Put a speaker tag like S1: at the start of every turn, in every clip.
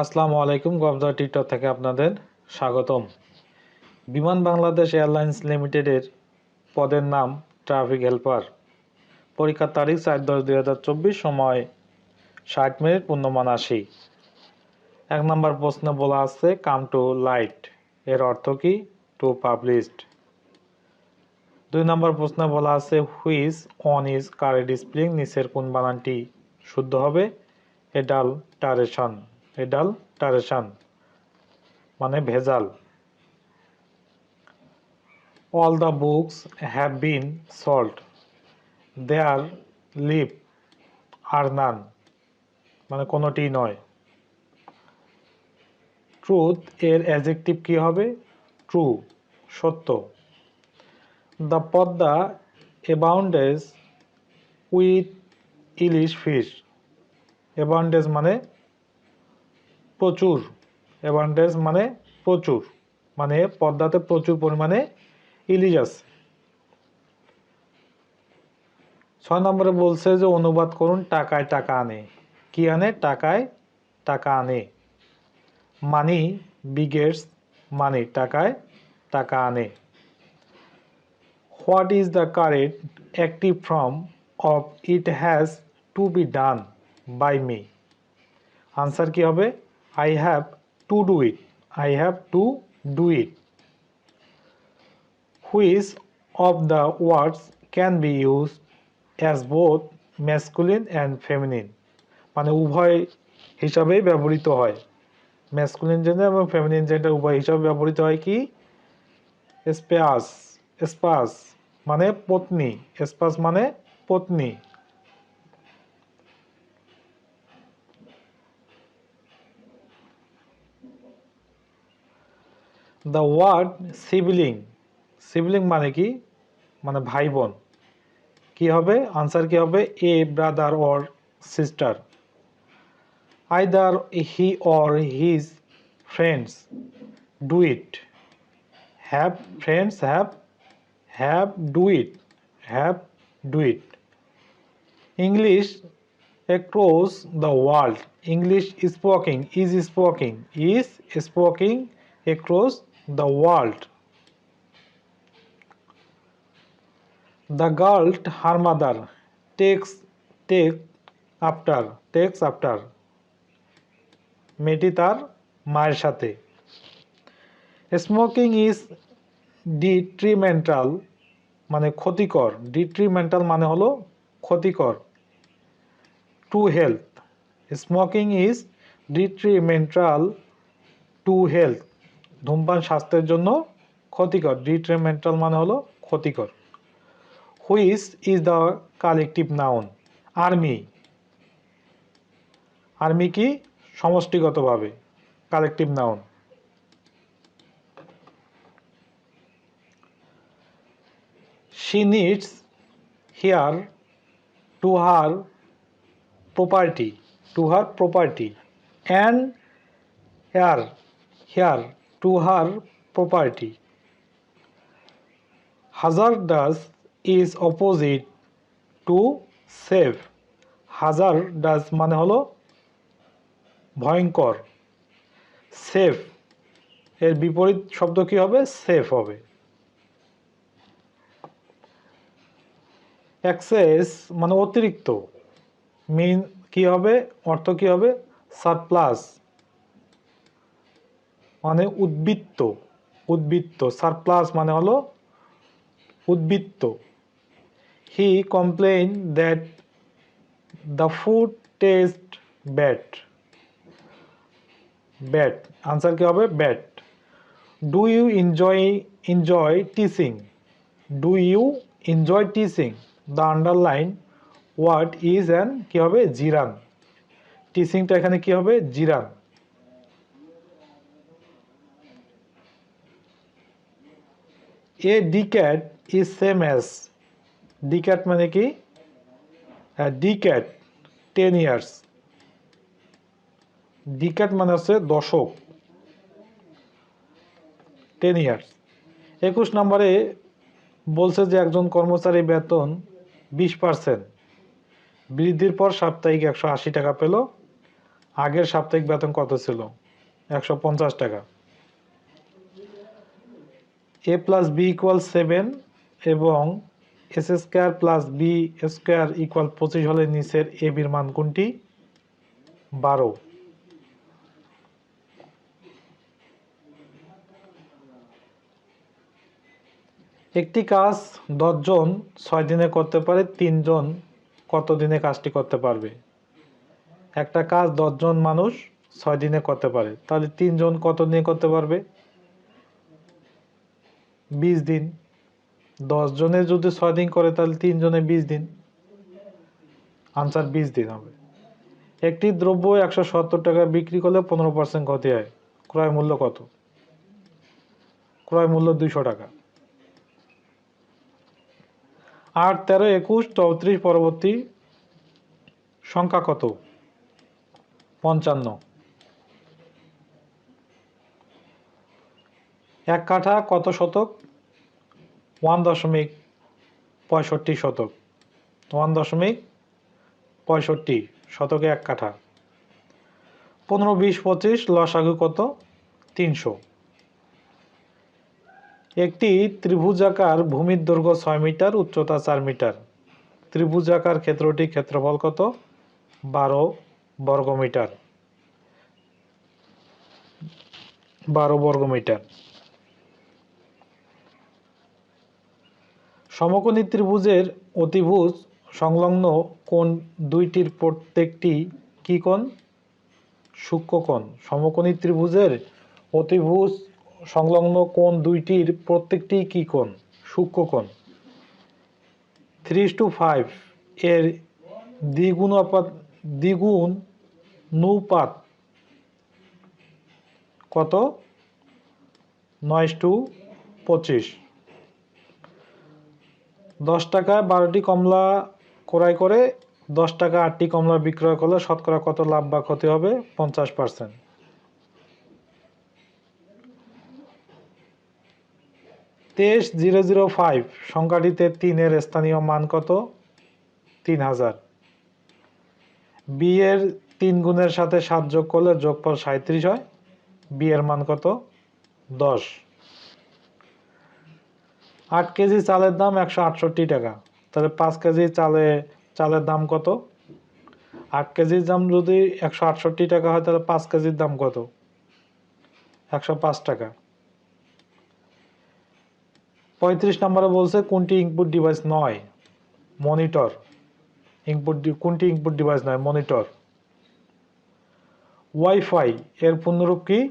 S1: আসসালামু আলাইকুম গবজা টিকটক থেকে আপনাদের স্বাগতম। বিমান বাংলাদেশ এয়ারলাইন্স লিমিটেডের পদের নাম ট্রাফিক হেল্পার। পরীক্ষার তারিখ চার দশ দুই হাজার চব্বিশ, সময় ষাট মিনিট, পূর্ণমান আশি। এক নম্বর প্রশ্নে বলা আছে, কাম টু লাইটের অর্থ কি? টু পাবলিশড দুই নম্বর প্রশ্নে বলা আছে হুইজ অন ইজ কারে ডিসপ্লিং নিচের কোন বানানটি শুদ্ধ হবে? এডাল টারেশন এডাল টারেশন মানে ভেজাল। All the books have been sold their leave or none মানে কোনোটি নয়। ট্রুথ এর অ্যাজেক্টিভ কি হবে? ট্রু সত্য। The Padma abounds with ilish fish abounds মানে প্রচুর। অ্যাবান্ডেন্স মানে প্রচুর। মানে পদ্মাতে প্রচুর পরিমাণে ইলিশ আছে। ছয় নম্বরে বলছে যে, অনুবাদ করুন, টাকায় টাকা আনে। কি আনে? টাকায় টাকা আনে। মানি, বিগেটস, মানি টাকায় টাকা আনে। What is the correct active form of it has to be done by me? Answer কি হবে? I have to do it. I have to do it. Which of the words can be used as both masculine and feminine? মানে উভয় হিসাবেই ব্যবহৃত হয় masculine gender এবং feminine gender উভয় হিসাবে ব্যবহৃত হয় কি স্পেয়াস স্পাস মানে পত্নী স্পাস মানে পত্নী দ্য ওয়ার্ড সিবলিং সিবলিং মানে কি? মানে ভাই বোন কি হবে? আনসার কি হবে? A brother or sister either he or his friends do it have friends have have do it have do it English across the world english speaking is speaking is speaking across the world. The girl, her mother, takes take after takes after. মেয়েটি তার মায়ের সাথে। Smoking is ডিট্রিমেন্টাল মানে ক্ষতিকর। Detrimental মানে হলো ক্ষতিকর। To health smoking is detrimental to health ধূমপান স্বাস্থ্যের জন্য ক্ষতিকর ডিট্রিমেন্টাল মানে হলো ক্ষতিকর। Which is the collective noun army army কি? সমষ্টিগতভাবে। Collective noun she needs here to her property to her property and here here to her property. Hazardous is opposite to safe hazardous মানে হলো ভয়ঙ্কর। Safe এর বিপরীত শব্দ কি হবে? সেফ হবে। এক্সেস মানে অতিরিক্ত। মিন কি হবে? অর্থ কি হবে? সারপ্লাস মানে উদ্বৃত্ত উদ্বৃত্ত সারপ্লাস মানে হলো উদ্বৃত্ত। He complain that the food taste bad bad answer কি হবে? Bad do you enjoy enjoy teaching do you enjoy teaching the underline word is an কী হবে? জিরান টিচিংটা এখানে কি হবে? Gerund a decade is same as decade মানে কি? ডিক্যাট ten years ডিক্যাট মানে হচ্ছে দশক। টেন ইয়ার্স একুশ নম্বরে বলছে যে একজন কর্মচারী বেতন বিশ পার্সেন্ট বৃদ্ধির পর সাপ্তাহিক একশো আশি টাকা পেল। আগের সাপ্তাহিক বেতন কত ছিল? একশো পঞ্চাশ টাকা। A plus B equal seven এবং A square plus B square equal পঁচিশ হলে নিচের এ বির মান কোনটি? বারো। একটি কাজ দশজন ছয় দিনে করতে পারে তিনজন কত দিনে কাজটি করতে পারবে? একটা কাজ দশজন মানুষ ছয় দিনে করতে পারে, তাহলে তিনজন কত দিনে করতে পারবে? বিশ দিন। জনে যদি ছয় দিন করে, তাহলে তিনজনে বিশ দিন। আনসার বিশ দিন হবে। একটি দ্রব্য একশো সত্তর টাকা বিক্রি করলে পনেরো পার্সেন্ট ক্ষতি হয়। ক্রয় মূল্য কত? ক্রয় মূল্য দুইশো টাকা। আট, তেরো, একুশ, চৌত্রিশ পরবর্তী সংখ্যা কত? পঞ্চান্ন। এক কাঠা কত শতক? ওয়ান দশমিক পঁয়ষট্টি শতক। ওয়ান দশমিক পঁয়ষট্টি শতকে এক কাঠা। পনেরো, বিশ, পঁচিশ, লসাগু কত? তিনশো। একটি ত্রিভুজাকার ভূমির দৈর্ঘ্য ছয় মিটার, উচ্চতা চার মিটার। ত্রিভুজাকার ক্ষেত্রটি ক্ষেত্রফল কত? বারো বর্গমিটার। বারো বর্গমিটার। সমকোণী ত্রিভুজের অতিভুজ সংলগ্ন কোণ দুইটির প্রত্যেকটি কি কোণ? সূক্ষ্মকোণ সমকোণী ত্রিভুজের অতিভুজ সংলগ্ন কোণ দুইটির প্রত্যেকটি কি কোণ? সূক্ষ্মকোণ থ্রি টু ফাইভ এর দ্বিগুণাপাত দ্বিগুণ নৌপাত কত? নয় টু পঁচিশ। দশ টাকায় বারোটি কমলা ক্রয় করে, দশ টাকা আটটি কমলা বিক্রয় করলে শতকরা কত লাভ বা ক্ষতি হবে? পঞ্চাশ পার্সেন্ট। তেইশ জিরো জিরো ফাইভ, সংখ্যাটিতে তিনের স্থানীয় মান কত? তিন হাজার। বি এর তিন গুণের সাথে সাত যোগ করলে যোগফল সাঁত্রিশ হয়। বি এর মান কত? দশ। আট কেজি চালের দাম একশো আটষট্টি টাকা। তাহলে পাঁচ কেজি চালে, চালের দাম কত? আট কেজির দাম যদি একশো আটষট্টি টাকা হয়, তাহলে পাঁচ কেজির দাম কত? একশো পাঁচ টাকা। পঁয়ত্রিশ নম্বরে বলছে, কোনটি ইনপুট ডিভাইস নয়? মনিটর। ইনপুট কোনটি ইনপুট ডিভাইস নয়? মনিটর। ওয়াইফাই, এর পূর্ণরূপ কি?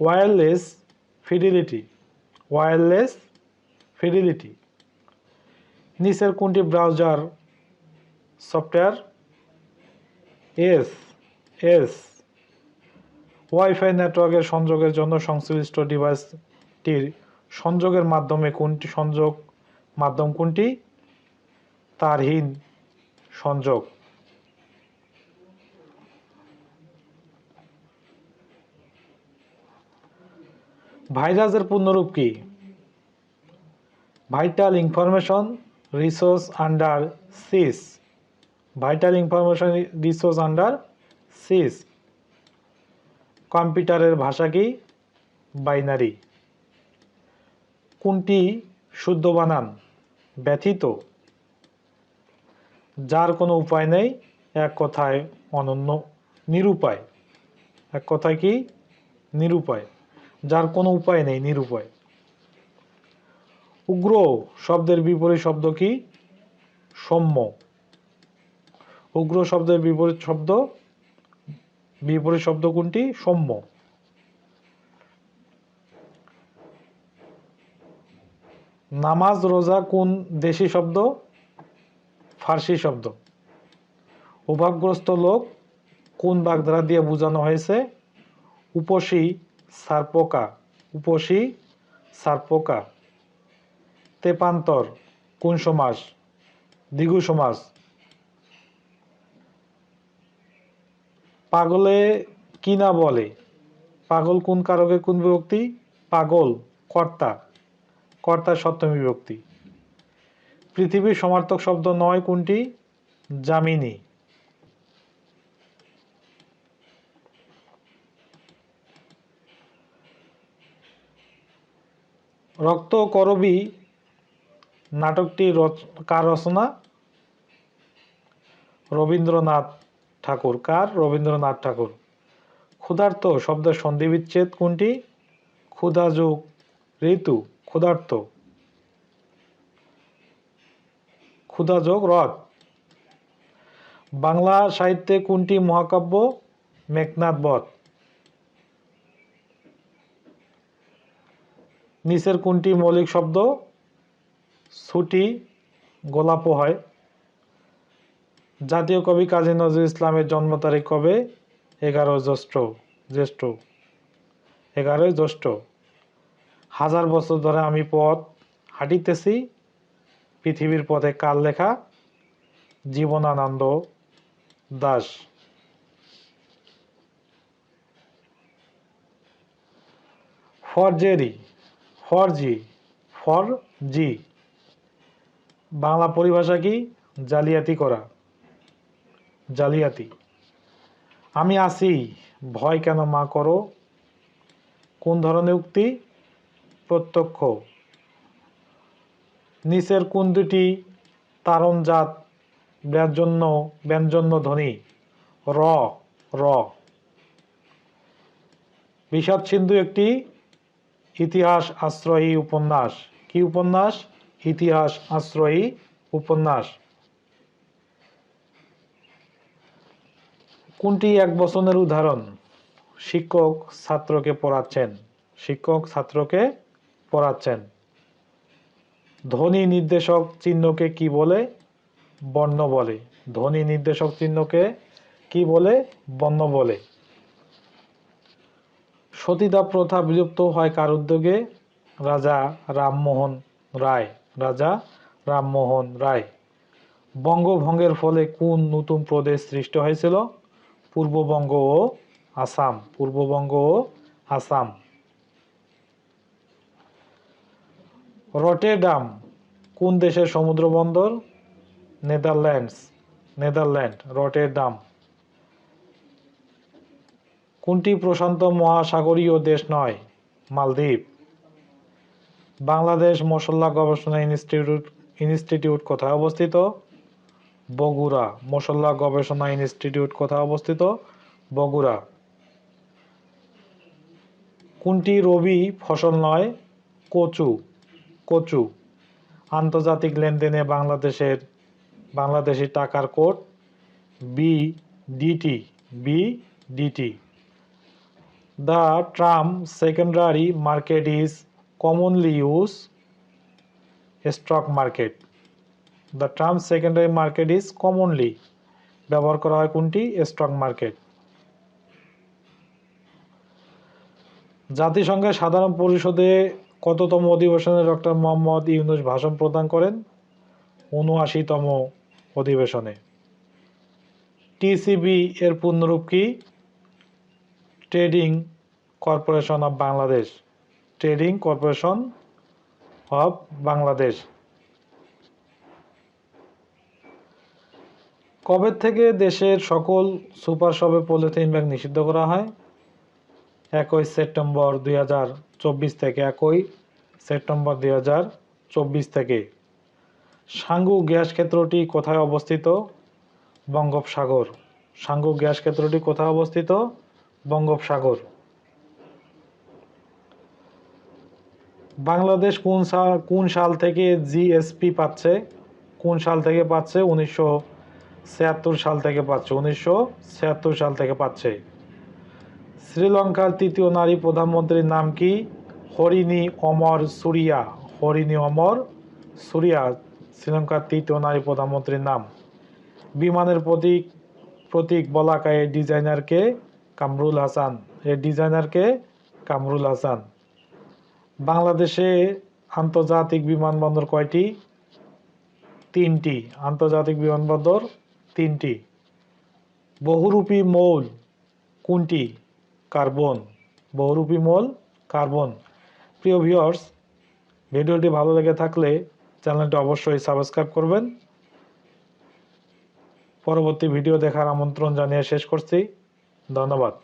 S1: ওয়্যারলেস ফিডিলিটি ওয়্যারলেস ফিডিলিটি নিচের কোনটি browser software S S WiFi নেটওয়ার্কের সংযোগের জন্য সংশ্লিষ্ট ডিভাইসটির সংযোগের মাধ্যমে কোনটি সংযোগ? মাধ্যম কোনটি? তারহীন সংযোগ। ভাইরাসের পূর্ণরূপ কি? Vital information resource under seize vital information resource under seize কম্পিউটারের ভাষা কি? বাইনারি কোনটি শুদ্ধ বানান ব্যথিত। যার কোনো উপায় নেই, এক কথায় অনন্য, নিরুপায়। এক কথায় কি? নিরুপায়। যার কোনো উপায় নেই, নিরুপায়। উগ্র শব্দের বিপরীত শব্দ কি? সৌম্য। উগ্র শব্দের বিপরীত শব্দ বিপরীত শব্দ কোনটি? সৌম্য। নামাজ, রোজা কোন দেশি শব্দ? ফার্সি শব্দ। অভাবগ্রস্ত লোক কোন বাগধারা দিয়ে বোঝানো হয়েছে? উপসী সার্পকা, উপসী সারপোকা। তেপান্তর, কোন সমাস? দ্বিগু সমাস। পাগলে কি না বলে? পাগল কোন কারকে কোন বিভক্তি? পাগল, কর্তা। কর্তা সপ্তমী বিভক্তি। পৃথিবীর সমার্থক শব্দ নয় কোনটি? জামিনী রক্ত করবী নাটকটি কার রচনা? রবীন্দ্রনাথ ঠাকুর। কার? রবীন্দ্রনাথ ঠাকুর। ক্ষুধার্ত শব্দের সন্ধিবিচ্ছেদ কোনটি? ক্ষুধাযোগ ঋতু, ক্ষুধার্ত। ক্ষুধাযোগ রথ। বাংলা সাহিত্যে কোনটি মহাকাব্য? মেঘনাথ বধ। নিচের কোনটি মৌলিক শব্দ? ছুটি, গোলাপও হয়। জাতীয় কবি কাজী নজরুল ইসলামের জন্ম তারিখ কবে? এগারো জ্যৈষ্ঠ জ্যৈষ্ঠ, এগারোই জ্যৈষ্ঠ। হাজার বছর ধরে আমি পথ হাঁটিতেছি, পৃথিবীর পথে কাল লেখা? Jibanananda Das. Forgery for G for G Bangla পরিভাষা কি? জালিয়াতি করা। জালিয়াতি। আমি আছি, ভয় কেন মা করো? কোন ধরনের উক্তি? প্রত্যক্ষ। নিচের কোন দুটি তারণজাত ব্যঞ্জন্য ব্যঞ্জন্য ধ্বনি। র র। বিষাদ সিন্ধু একটি ইতিহাস আশ্রয়ী উপন্যাস। কি উপন্যাস? ইতিহাস আশ্রয়ী উপন্যাস। কোনটি এক বচনের উদাহরণ? শিক্ষক ছাত্রকে পড়াচ্ছেন। শিক্ষক ছাত্রকে পড়াচ্ছেন। ধ্বনি নির্দেশক চিহ্নকে কি বলে? বর্ণ বলে। ধ্বনি নির্দেশক চিহ্নকে কি বলে? বর্ণ বলে। সতীদাহ প্রথা বিলুপ্ত হয় কার উদ্যোগে? রাজা রামমোহন রায়। রাজা রামমোহন রায়। বঙ্গভঙ্গের ফলে কোন নতুন প্রদেশ সৃষ্টি হয়েছিল? পূর্ববঙ্গ ও আসাম। পূর্ববঙ্গ ও আসাম। রটেরডাম, কোন দেশের সমুদ্র বন্দর? নেদারল্যান্ডস। Netherland, Rotterdam. কোনটি প্রশান্ত মহাসাগরীয় দেশ নয়? মালদ্বীপ। বাংলাদেশ মশলা গবেষণা ইনস্টিটিউট ইনস্টিটিউট কোথায় অবস্থিত? বগুড়া মশলা গবেষণা ইনস্টিটিউট কোথায় অবস্থিত? বগুড়া। কোনটি রবি ফসল নয়? কচু। কচু। আন্তর্জাতিক লেনদেনে বাংলাদেশের, বাংলাদেশি টাকার code, B DT B DT The term secondary market is commonly used stock market. The term secondary market is commonly ব্যবহার করা হয় কোনটি? Stock market. জাতিসংঘের সাধারণ পরিষদে কততম অধিবেশনে ডক্টর মোহাম্মদ ইউনুস ভাষণ প্রদান করেন? উনআশিতম অধিবেশনে। টিসিবি এর পূর্ণরূপ কি? Trading corporation of Bangladesh trading corporation of Bangladesh কবে থেকে দেশের সকল সুপার শপে পলিথিন ব্যাগ নিষিদ্ধ করা হয়? একই সেপ্টেম্বর দুই হাজার চব্বিশ থেকে একই সেপ্টেম্বর দুই হাজার চব্বিশ থেকে। সাঙ্গু গ্যাস ক্ষেত্রটি কোথায় অবস্থিত? বঙ্গোপসাগর। সাঙ্গু গ্যাস ক্ষেত্রটি কোথায় অবস্থিত? বঙ্গোপসাগর। বাংলাদেশ কোন সাল কোন সাল থেকে জিএসপি পাচ্ছে? কোন সাল থেকে পাচ্ছে? উনিশশো ছিয়াত্তর সাল থেকে পাচ্ছে। উনিশশো ছিয়াত্তর সাল থেকে পাচ্ছে। শ্রীলঙ্কার তৃতীয় নারী প্রধানমন্ত্রীর নাম কি? হরিণী অমর সুরিয়া। হরিণী অমর সুরিয়া, শ্রীলঙ্কার তৃতীয় নারী প্রধানমন্ত্রীর নাম। বিমানের প্রতীক প্রতীক বলাকায় ডিজাইনারকে কামরুল হাসান। এর ডিজাইনারকে কামরুল হাসান। বাংলাদেশে আন্তর্জাতিক বিমানবন্দর কয়টি? তিনটি। আন্তর্জাতিক বিমানবন্দর তিনটি। বহুরূপী মৌল কোনটি? কার্বন। বহুরূপী মৌল কার্বন। প্রিয় ভিউয়ার্স, ভিডিওটি ভালো লেগে থাকলে চ্যানেলটি অবশ্যই সাবস্ক্রাইব করবেন। পরবর্তী ভিডিও দেখার আমন্ত্রণ জানিয়ে শেষ করছি। ধন্যবাদ।